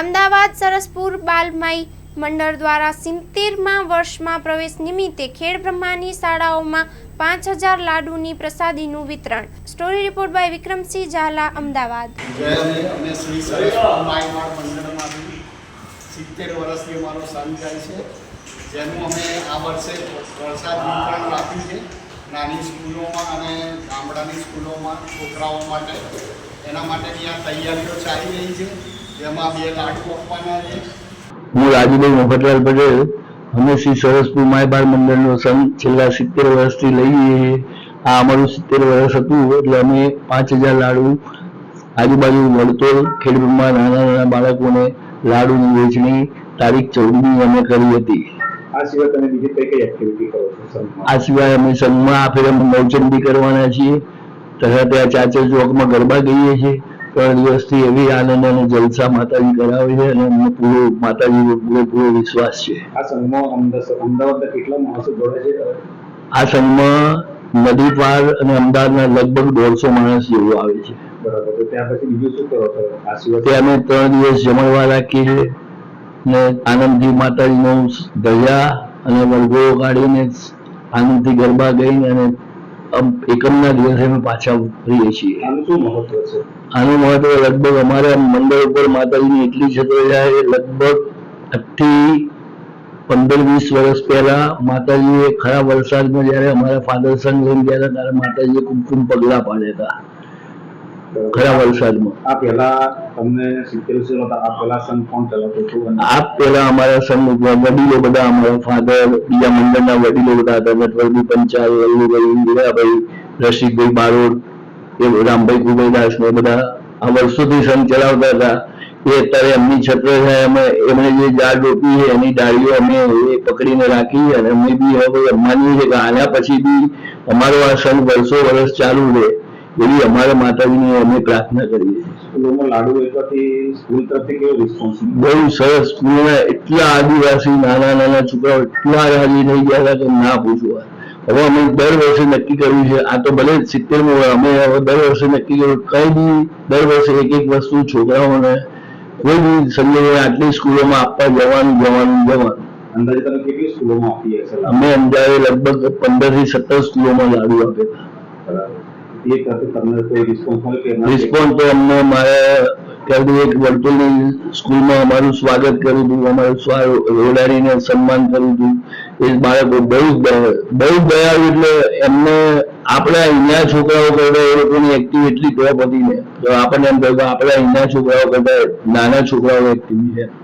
અમદાવાદ સરસપુર બાલમાઈ મંડળ દ્વારા સિત્તેરમાં વર્ષમાં પ્રવેશ નિમિત્તે ખેડ બ્રહ્માની શાળાઓમાં પાંચ હજાર લાડુની પ્રસાદીનું વિતરણ. Story report by Vikramsinh Zala, Ahmedabad. સિત્તેર વર્ષથી અમારો સંઘ છે, જેનું અમે આ વર્ષે વરસાદ વિતરણ રાખ્યું છે, નાની સ્કૂલોમાં અને ગામડાની સ્કૂલોમાં છોકરાઓ માટે. એના માટેની આ તૈયારીઓ ચાલી રહી છે. જેમાં બે લાડુ આપવાના છે. હું રાજુભાઈ મફતલાલ પટેલ અમે શ્રી સરસપુર માયબાર મંડળનો સંઘ છેલ્લા સિત્તેર વર્ષથી લઈએ આ અમારું સિત્તેર વર્ષ હતું એટલે અમે પાંચ હજાર લાડુ આજુબાજુ વડતોલ ખેડૂતમાં નાના નાના બાળકોને લાડુની વેચણી તારીખ ચૌદમી અમે કરી હતી. આ સિવાય તમે બીજી કઈ કઈ એક્ટિવિટી કરો છો આ સિવાય અમે સંઘમાં આ ફેર અમે નવચંડી કરવાના છીએ. તથા ત્યાં ચાચર ચોકમાં ગરબા ગઈએ છીએ. ત્રણ દિવસથી એવી આનંદ અને જલસા માતાજી કરાવે છે અને અમને પૂરો માતાજી પૂરો પૂરો વિશ્વાસ છે. આ સંઘમાં અમદાવાદ કેટલા માણસો જોડે છે? આ સંઘમાં નદી પાર અને અમદાવાદના લગભગ દોઢસો માણસ જેવું આવે છે. બરાબર. ત્યાં પછી બીજું શું કરો આ સિવાય અમે ત્રણ દિવસ જમણવા રાખીએ છીએ ને આનંદથી માતાજીનો ધજા અને વળગો કાઢીને આનંદથી ગરબા ગઈને અને એકમના દિવસે અમે પાછા ફરીએ છીએ. આનું મહત્વ છે? આનું મહત્વ લગભગ અમારા મંડળ ઉપર માતાજીની એટલી છે જાય લગભગ આજથી પંદર વીસ વર્ષ પહેલા માતાજીએ ખરા વરસાદમાં જ્યારે અમારા ફાધર સંગ લઈને ગયા હતા ત્યારે માતાજીએ કુમકુમ પગલા પાડ્યા હતા. ખરા વલસાડમાં. આ પહેલા તમને સિત્તેર વર્ષ હતા આ પહેલા સંઘ કોણ ચલાવતો હતો આ પહેલા અમારા સંઘ વડીલો બધા અમારા ફાધર બીજા મંડળના વડીલો બધા હતા નટવરજી પંચાલ વલ્લુભાઈ હીરાભાઈ રસિકભાઈ બારોડ એ રામભાઈ કુબેદાસ ને બધા આ વર્ષોથી સંઘ ચલાવતા હતા. એ અત્યારે એમની છત્ર છે અમે એમણે જે ઝાડ રોપી છે એની ડાળીઓ અમે એ પકડીને રાખી અને અમે બી હવે માનીએ છીએ કે આના પછી બી અમારો આ સંઘ વર્ષો વર્ષ ચાલુ રહે. એવી અમારા માતાજીને અમે પ્રાર્થના કરીએ સ્કૂલોમાં બહુ સરસ. સ્કૂલના એટલા આદિવાસી નાના નાના છોકરાઓ એટલા રાજી થઈ ગયા હતા કે ના પૂછવા હવે અમે દર વર્ષે નક્કી કર્યું છે આ તો ભલે સિત્તેર અમે હવે દર વર્ષે નક્કી કર્યું કઈ બી દર વર્ષે એક એક વસ્તુ છોકરાઓને કોઈ બી સંજોગે આટલી સ્કૂલોમાં આપવા જવાનું જવાનું જવાનું. અંદાજે તમે કેટલી સ્કૂલોમાં આપી અમે અંદાજે લગભગ પંદરથી સત્તર સ્કૂલોમાં લાડુ આપ્યા બરાબર. રિસ્પોન્સ તો અમને અમારું સ્વાગત કર્યું હતું, અમારું રોડાડીને સન્માન કર્યું હતું. એ બાળકો બહુ દયા- બહુ જ એટલે એમને આપણે અહીંયા છોકરાઓ કરતા એ લોકોની એક્ટિવ એટલી ટોપ હતી ને. આપણને એમ કહ્યું કે આપણે અહીંયા છોકરાઓ કરતા નાના છોકરાઓ એક્ટિવ છે.